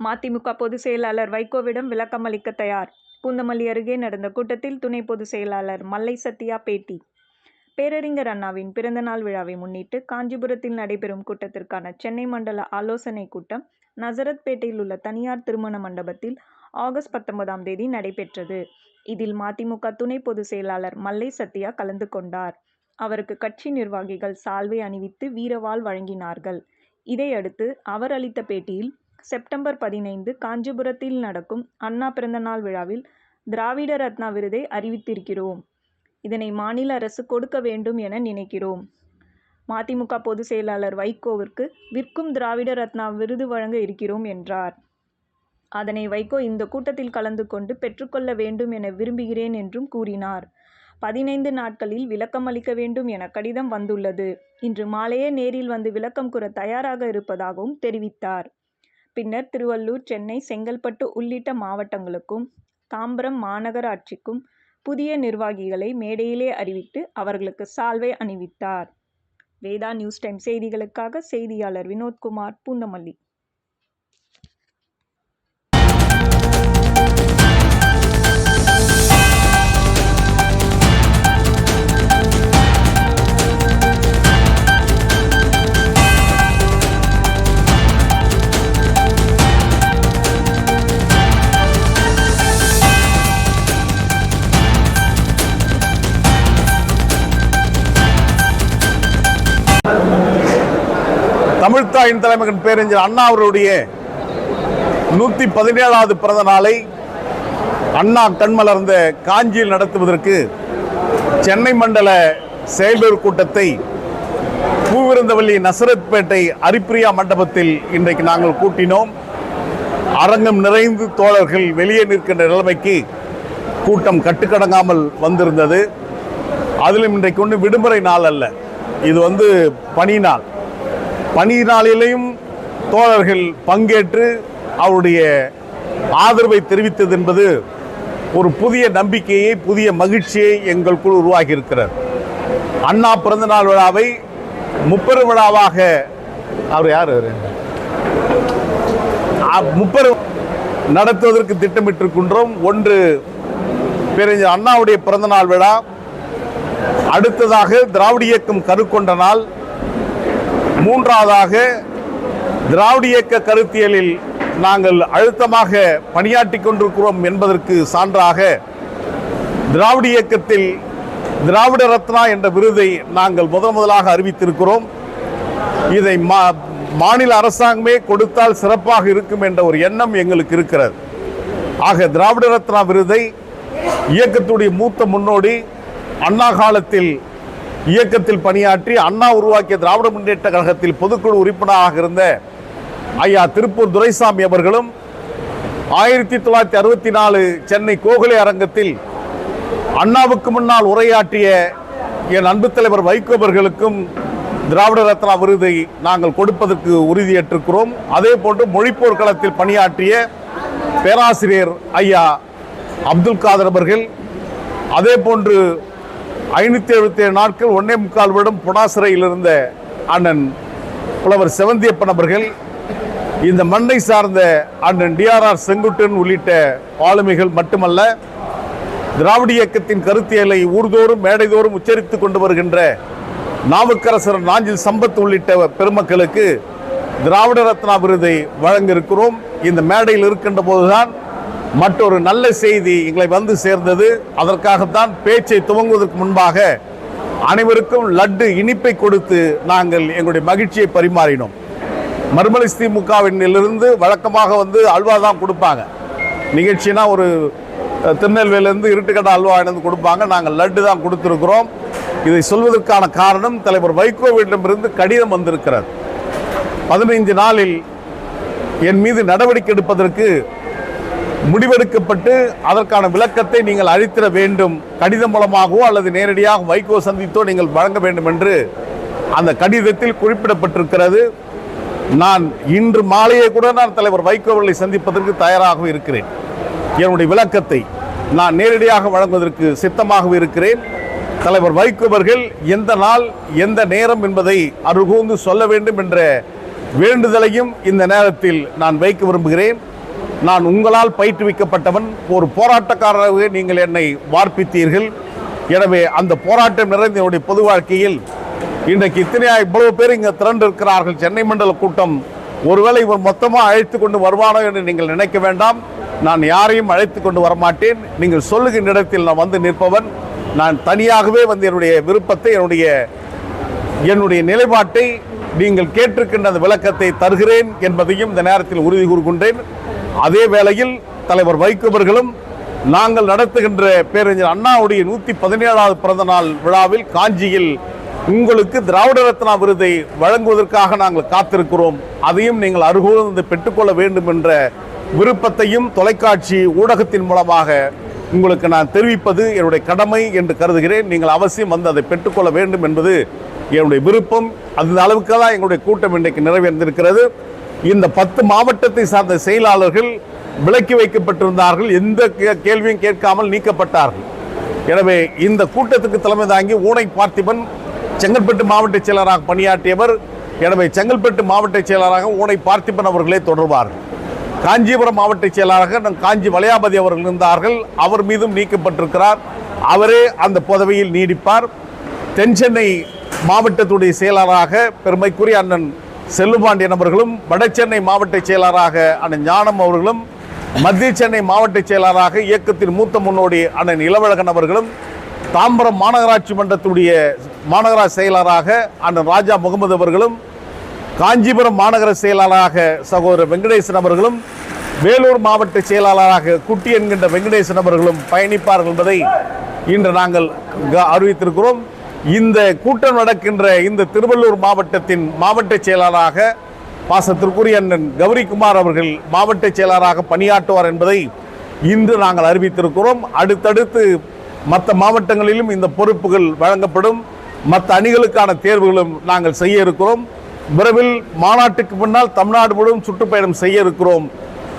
மதிமுக பொதுச் செயலாளர் வைகோவிடம் விளக்கம் அளிக்க தயார். பூந்தமல்லி அருகே நடந்த கூட்டத்தில் துணை பொதுச் செயலாளர் மல்லை சத்யா பேட்டி. பேரறிஞர் அண்ணாவின் பிறந்தநாள் விழாவை முன்னிட்டு காஞ்சிபுரத்தில் நடைபெறும் கூட்டத்திற்கான சென்னை மண்டல ஆலோசனை கூட்டம் நசரத்பேட்டையில் உள்ள தனியார் திருமண மண்டபத்தில் ஆகஸ்ட் பத்தொன்பதாம் தேதி நடைபெற்றது. இதில் மதிமுக துணை பொதுச் செயலாளர் மல்லை சத்யா கலந்து கொண்டார். அவருக்கு கட்சி நிர்வாகிகள் சால்வை அணிவித்து வீரவாள் வழங்கினார்கள். இதையடுத்து அவர் அளித்த பேட்டியில் செப்டம்பர் பதினைந்து காஞ்சிபுரத்தில் நடக்கும் அண்ணா பிறந்தநாள் விழாவில் திராவிட ரத்னா விருதை அறிவித்திருக்கிறோம். இதனை மாநில அரசு கொடுக்க வேண்டும் என நினைக்கிறோம். மதிமுக பொதுச் செயலாளர் வைகோவிற்கு விற்கும் திராவிட ரத்னா விருது வழங்க இருக்கிறோம் என்றார். அதனை வைகோ இந்த கூட்டத்தில் கலந்து கொண்டு பெற்றுக்கொள்ள வேண்டும் என விரும்புகிறேன் என்றும் கூறினார். பதினைந்து நாட்களில் விளக்கம் அளிக்க வேண்டும் என கடிதம் வந்துள்ளது. இன்று மாலையே நேரில் வந்து விளக்கம் கூற தயாராக இருப்பதாகவும் தெரிவித்தார். பின்னர் திருவள்ளூர் சென்னை செங்கல்பட்டு உள்ளிட்ட மாவட்டங்களுக்கும் தாம்பரம் மாநகராட்சிக்கும் புதிய நிர்வாகிகளை மேடையிலே அறிவித்து அவர்களுக்கு சால்வை அணிவித்தார். வேதா நியூஸ் டைம் செய்திகளுக்காக செய்தியாளர் வினோத்குமார் பூந்தமல்லி. தமிழ்த்தாயின் தலைமகன் பேரறிஞர் அண்ணா அவருடைய நூத்தி பதினேழாவது பிறந்த நாளை அண்ணா கண்மலர்ந்த காஞ்சியில் நடத்துவதற்கு சென்னை மண்டல செயலூர் கூட்டத்தை பூவிருந்தவல்லி நசரத்பேட்டை அரிப்பிரியா மண்டபத்தில் இன்றைக்கு நாங்கள் கூட்டினோம். அரங்கம் நிறைந்து தோழர்கள் வெளியே நிற்கின்ற நிலைமைக்கு கூட்டம் கட்டுக்கடங்காமல் வந்திருந்தது. அதிலும் இன்றைக்கு ஒன்று விடுமுறை நாள் அல்ல. இது வந்து பணி நாள். பணி நாளிலேயும் தோழர்கள் பங்கேற்று அவருடைய ஆதரவை தெரிவித்தது என்பது ஒரு புதிய நம்பிக்கையை புதிய மகிழ்ச்சியை எங்கள் குழு உருவாகி அண்ணா பிறந்தநாள் விழாவை முப்பெரு விழாவாக அவர் யார்? முப்பெரு அ- நடத்துவதற்கு திட்டமிட்டிருக்கின்றோம். ஒன்று பேரறிஞர் அண்ணாவுடைய பிறந்தநாள் விழா அடுத்ததாக திராவிட இயக்கம் கருக்கொண்ட நாள் மூன்றாவதாக திராவிட இயக்க கருத்தியலில் நாங்கள் அழுத்தமாக பணியாற்றி கொண்டிருக்கிறோம் என்பதற்கு சான்றாக திராவிட இயக்கத்தில் திராவிட ரத்னா என்ற விருதை நாங்கள் முதன் முதலாக அறிவித்திருக்கிறோம். இதை மா- மாநில அரசாங்கமே கொடுத்தால் சிறப்பாக இருக்கும் என்ற ஒரு எண்ணம் எங்களுக்கு இருக்கிறது. ஆக திராவிட ரத்னா விருதை இயக்கத்துடைய மூத்த முன்னோடி அண்ணா காலத்தில் இயக்கத்தில் பணியாற்றி அண்ணா உருவாக்கிய திராவிட முன்னேற்ற கழகத்தில் பொதுக்குழு உறுப்பினராக இருந்த ஐயா திருப்பூர் துரைசாமி அவர்களும் ஆயிரத்தி தொள்ளாயிரத்தி அறுபத்தி நாலு சென்னை கோகலே அரங்கத்தில் அண்ணாவுக்கு முன்னால் உரையாற்றிய என் அன்பு தலைவர் வைகோ அவர்களுக்கும் திராவிட ரத்னா விருதை நாங்கள் கொடுப்பதற்கு உறுதியேற்றிருக்கிறோம். அதே போன்று மொழிப்போர் களத்தில் பணியாற்றிய பேராசிரியர் ஐயா அப்துல் காதர் அவர்கள் அதே போன்று ஐநூற்றி எழுபத்தி ஏழு நாட்கள் ஒன்னே முக்கால் வருடம் புனா சிறையில் இருந்த அண்ணன் புலவர் செவந்தியப்பன் அவர்கள் இந்த மண்ணை சார்ந்த அண்ணன் டிஆர்ஆர் செங்குட்டன் உள்ளிட்ட ஆளுமைகள் மட்டுமல்ல திராவிட இயக்கத்தின் கருத்தியலை ஊர்தோறும் மேடைதோறும் உச்சரித்துக் கொண்டு வருகின்ற நாவுக்கரசர் நாஞ்சில் சம்பத் உள்ளிட்ட பெருமக்களுக்கு திராவிட ரத்னா விருதை வழங்க இருக்கிறோம் இந்த மேடையில் இருக்கின்ற போதுதான் மற்றொரு நல்ல செய்தி எங்களை வந்து சேர்ந்தது. அதற்காகத்தான் பேச்சை துவங்குவதற்கு முன்பாக அனைவருக்கும் லட்டு இனிப்பை கொடுத்து நாங்கள் எங்களுடைய மகிழ்ச்சியை பரிமாறினோம். மறுமலை திமுகவினிலிருந்து வழக்கமாக வந்து அல்வா தான் கொடுப்பாங்க. நிகழ்ச்சினா ஒரு அஹ், திருநெல்வேலியிலேருந்து இருட்டுக்கடை அல்வா இணைந்து கொடுப்பாங்க. நாங்கள் லட்டு தான் கொடுத்துருக்குறோம். இதை சொல்வதற்கான காரணம் தலைவர் வைகோவிடமிருந்து கடிதம் வந்திருக்கிறது. பதினைந்து நாளில் என் மீது நடவடிக்கை எடுப்பதற்கு முடிவெடுக்கப்பட்டு அதற்கான விளக்கத்தை நீங்கள் அளித்திட வேண்டும். கடிதம் மூலமாகவோ அல்லது நேரடியாக வைகோ சந்தித்தோ நீங்கள் வழங்க வேண்டும் என்று அந்த கடிதத்தில் குறிப்பிடப்பட்டிருக்கிறது. நான் இன்று மாலையே கூட நான் தலைவர் வைகோ அவர்களை சந்திப்பதற்கு தயாராக இருக்கிறேன். என்னுடைய விளக்கத்தை நான் நேரடியாக வழங்குவதற்கு சித்தமாக இருக்கிறேன். தலைவர் வைகோ அவர்கள் எந்த நாள் எந்த நேரம் என்பதை அருகூர்ந்து சொல்ல வேண்டும் என்ற வேண்டுதலையும் இந்த நேரத்தில் நான் வைக்க விரும்புகிறேன். நான் உங்களால் பயிற்றுவிக்கப்பட்டவன் ஒரு போராட்டக்காரராகவே நீங்கள் என்னை வார்ப்பித்தீர்கள். எனவே அந்த போராட்டம் நிறைந்த என்னுடைய பொது வாழ்க்கையில் இன்றைக்கு இத்தனையா இவ்வளவு பேர் இங்கே திரண்டு இருக்கிறார்கள் சென்னை மண்டல கூட்டம் ஒருவேளை இவர் மொத்தமாக அழைத்து கொண்டு வருவானோ என்று நீங்கள் நினைக்க வேண்டாம். நான் யாரையும் அழைத்து கொண்டு வரமாட்டேன். நீங்கள் சொல்லுகின்ற இடத்தில் நான் வந்து நிற்பவன். நான் தனியாகவே வந்து என்னுடைய விருப்பத்தை என்னுடைய என்னுடைய நிலைப்பாட்டை நீங்கள் கேட்டிருக்கின்ற அந்த விளக்கத்தை தருகிறேன் என்பதையும் இந்த நேரத்தில் உறுதி கூறுகின்றேன். அதே வேளையில் தலைவர் வைகோவர்களும் நாங்கள் நடத்துகின்ற பேரறிஞர் அண்ணாவுடைய நூற்றி பதினேழாவது பிறந்த நாள் விழாவில் காஞ்சியில் உங்களுக்கு திராவிட ரத்னா விருதை வழங்குவதற்காக நாங்கள் காத்திருக்கிறோம். அதையும் நீங்கள் அருகூர்ந்து பெற்றுக்கொள்ள வேண்டும் என்ற விருப்பத்தையும் தொலைக்காட்சி ஊடகத்தின் மூலமாக உங்களுக்கு நான் தெரிவிப்பது என்னுடைய கடமை என்று கருதுகிறேன். நீங்கள் அவசியம் வந்து அதை பெற்றுக்கொள்ள வேண்டும் என்பது என்னுடைய விருப்பம். அந்த அளவுக்கு தான் எங்களுடைய கூட்டம் இன்றைக்கு நிறைவேறியிருக்கிறது. இந்த பத்து மாவட்டத்தை சார்ந்த செயலாளர்கள் விலக்கி வைக்கப்பட்டிருந்தார்கள். எந்த கே- கேள்வியும் கேட்காமல் நீக்கப்பட்டார்கள். எனவே இந்த கூட்டத்துக்கு தலைமை தாங்கி ஊனை பார்த்திபன் செங்கல்பட்டு மாவட்ட செயலராக பணியாற்றியவர். எனவே செங்கல்பட்டு மாவட்ட செயலராக ஊனை பார்த்திபன் அவர்களே தொடர்வார்கள். காஞ்சிபுரம் மாவட்ட செயலராக நம் காஞ்சி வளையாபதி அவர்கள் இருந்தார்கள். அவர் மீதும் நீக்கப்பட்டிருக்கிறார். அவரே அந்த பதவியில் நீடிப்பார். தென் சென்னை மாவட்டத்துடைய செயலாளராக பெருமைக்குரிய அண்ணன் செல்லுபாண்டியன் அவர்களும் வடசென்னை மாவட்ட செயலாளராக அண்ணன் ஞானம் அவர்களும் மத்திய சென்னை மாவட்ட செயலாளராக இயக்கத்தின் மூத்த முன்னோடி அண்ணன் இளவழகன் அவர்களும் தாம்பரம் மாநகராட்சி மன்றத்துடைய மாநகராட்சி செயலராக அண்ணன் ராஜா முகமது அவர்களும் காஞ்சிபுரம் மாநகர செயலாளராக சகோதரர் வெங்கடேசன் அவர்களும் வேலூர் மாவட்ட செயலாளராக குட்டி என்கின்ற வெங்கடேசன் அவர்களும் பயணிப்பார்கள் என்பதை இன்று நாங்கள் க- அறிவித்திருக்கிறோம். இந்த கூட்டம் நடக்கின்ற இந்த திருவள்ளூர் மாவட்டத்தின் மாவட்ட செயலாளராக பாசத்திற்குரிய அண்ணன் கௌரிக்குமார் அவர்கள் மாவட்ட செயலாளராக பணியாற்றுவார் என்பதை இன்று நாங்கள் அறிவித்திருக்கிறோம். அடுத்தடுத்து மற்ற மாவட்டங்களிலும் இந்த பொறுப்புகள் வழங்கப்படும். மற்ற அணிகளுக்கான தேர்வுகளும் நாங்கள் செய்ய இருக்கிறோம். விரைவில் மாநாட்டுக்கு முன்னால் தமிழ்நாடு முழுவதும் சுற்றுப்பயணம் செய்ய இருக்கிறோம்.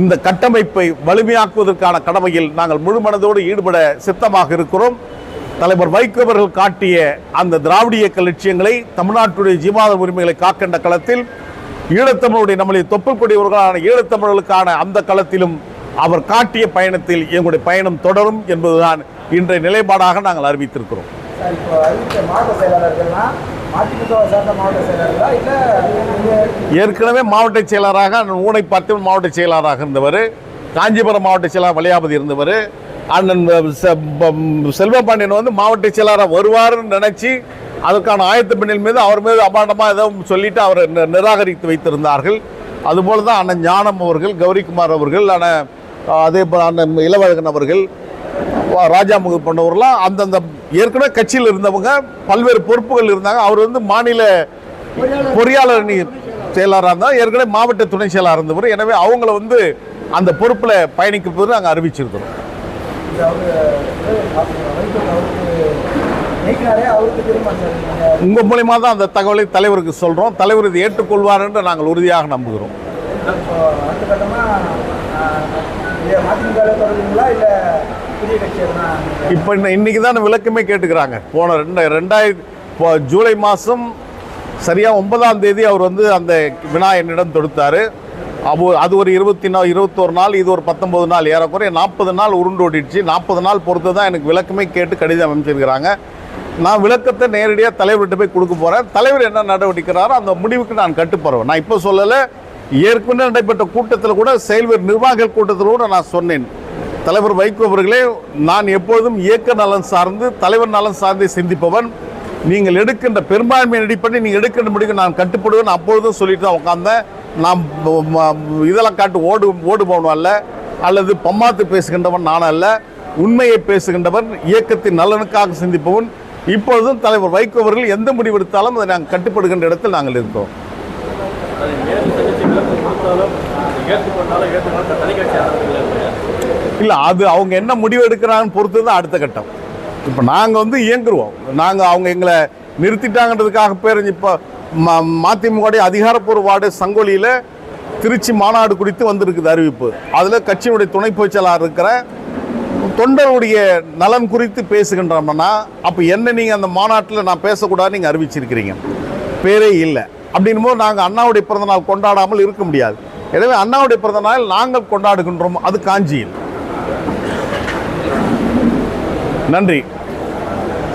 இந்த கட்டமைப்பை வலிமையாக்குவதற்கான கடமையில் நாங்கள் முழு மனதோடு ஈடுபட சித்தமாக இருக்கிறோம். தலைவர் வைகோ அவர்கள் காட்டிய அந்த திராவிட இயக்க லட்சியங்களை தமிழ்நாட்டுடைய ஜீவாத உரிமைகளை காக்கின்ற களத்தில் ஈழத்தமிழுடைய நம்முடைய தொப்புள்கொடியவர்களான ஈழத்தமிழர்களுக்கான அந்த களத்திலும் அவர் காட்டிய பயணத்தில் எங்களுடைய பயணம் தொடரும் என்பதுதான் இன்றைய நிலைப்பாடாக நாங்கள் அறிவித்திருக்கிறோம். ஏற்கனவே மாவட்ட செயலராக ஊனை பார்த்து மாவட்ட செயலாளராக இருந்தவர் காஞ்சிபுரம் மாவட்ட செயலாளர் வலியாபதி இருந்தவர் அண்ணன் செ- ப- செல்வபாண்டியன் வந்து மாவட்ட செயலாளராக வருவார்னு நினச்சி அதற்கான ஆயத்த பெண்ணின் மீது அவர் மீது அபாண்டமாக ஏதோ சொல்லிட்டு அவரை நிராகரித்து வைத்திருந்தார்கள். அதுபோல தான் அண்ணன் ஞானம் அவர்கள் கௌரிக்குமார் அவர்கள் அண்ணன் அதே போல் அண்ணன் இளவழகன் அவர்கள் ராஜா முகப்பண்ணவர்லாம் அந்தந்த ஏற்கனவே கட்சியில் இருந்தவங்க பல்வேறு பொறுப்புகள் இருந்தாங்க. அவர் வந்து மாநில பொறியாளர் அணி செயலாளராக இருந்தால் ஏற்கனவே மாவட்ட துணை செயலாளர் இருந்தவர். எனவே அவங்கள வந்து அந்த பொறுப்பில் பயணிக்கப்பது நாங்கள் அறிவிச்சிருக்கிறோம். உங்கள் மூலியமாக தான் அந்த தகவலை தலைவருக்கு சொல்கிறோம் தலைவர் இதை ஏற்றுக்கொள்வார் என்று நாங்கள் உறுதியாக நம்புகிறோம். இப்போ அடுத்த கட்டமாக இதை மதிமுகவில் தொடருவீங்களா இல்லை புதிய கட்சி எதுனா நீங்கள் இப்போ இன்ன இன்னைக்கு தான் விளக்கமே கேட்டுக்கிறாங்க. போன ரெண்டு ரெண்டாயிரத்தி இப்போ ஜூலை மாதம் சரியாக ஒன்பதாம் தேதி அவர் வந்து அந்த வினா என்னிடம் தொடுத்தார். அப்போ அது ஒரு இருபத்தி நாள் இருபத்தோரு நாள் இது ஒரு பத்தொம்பது நாள். ஏறக்குறைய நாற்பது நாள் உருண்டோடிடுச்சு நாற்பது நாள் பொறுத்து தான் எனக்கு விளக்கமே கேட்டு கடிதம் அமைச்சிருக்கிறாங்க. நான் விளக்கத்தை நேரடியாக தலைவர்கிட்ட போய் கொடுக்க போகிறேன் தலைவர் என்ன நடவடிக்கிறாரோ அந்த முடிவுக்கு நான் கட்டுப்படுவேன் நான் இப்போ சொல்லலை ஏற்கனவே நடைபெற்ற கூட்டத்தில் கூட செயல்வர் நிர்வாகிகள் கூட்டத்தில் கூட நான் சொன்னேன். தலைவர் வைகோ அவர்களே நான் எப்பொழுதும் இயக்க நலன் சார்ந்து தலைவர் நலன் சார்ந்தே சிந்திப்பவன். நீங்கள் எடுக்கின்ற பெரும்பான்மையின் அடிப்படை நீங்கள் எடுக்கின்ற முடிவு நான் கட்டுப்படுவேன். அப்பொழுதும் சொல்லிட்டு தான் உட்காந்தேன் நான் இதெல்லாம் காட்டு ஓடு ஓடுபவன் அல்ல அல்லது பம்மாத்து பேசுகின்றவன் நான் அல்ல உண்மையை பேசுகின்றவன் இயக்கத்தின் நலனுக்காக சிந்திப்பவன். இப்பொழுதும் தலைவர் வைகோ அவர்கள் எந்த முடிவெடுத்தாலும் அதை நாங்கள் கட்டுப்படுகின்ற இடத்தில் நாங்கள் இருக்கோம். இல்லை அது அவங்க என்ன முடிவு எடுக்கிறாங்கன்னு பொறுத்து தான் அடுத்த கட்டம். இப்போ நாங்கள் வந்து இயங்குருவோம் நாங்கள் அவங்க எங்களை நிறுத்திட்டாங்கன்றதுக்காக பேர் இப்போ மதிமுக அதிகாரப்பூர்வ வார்டு சங்கொலியில் திருச்சி மாநாடு குறித்து வந்திருக்குது அறிவிப்பு. அதில் கட்சியினுடைய துணை பொதுச் இருக்கிற தொண்டருடைய நலன் குறித்து பேசுகின்றோம்னா அப்போ என்ன நீங்கள் அந்த மாநாட்டில் நான் பேசக்கூடாதுன்னு நீங்கள் அறிவிச்சிருக்கிறீங்க. பேரே இல்லை. அப்படின்னும் போது நாங்கள் அண்ணாவுடைய பிறந்தநாள் கொண்டாடாமல் இருக்க முடியாது. எனவே அண்ணாவுடைய பிறந்தநாள் நாங்கள் கொண்டாடுகின்றோம். அது காஞ்சியில். நன்றி.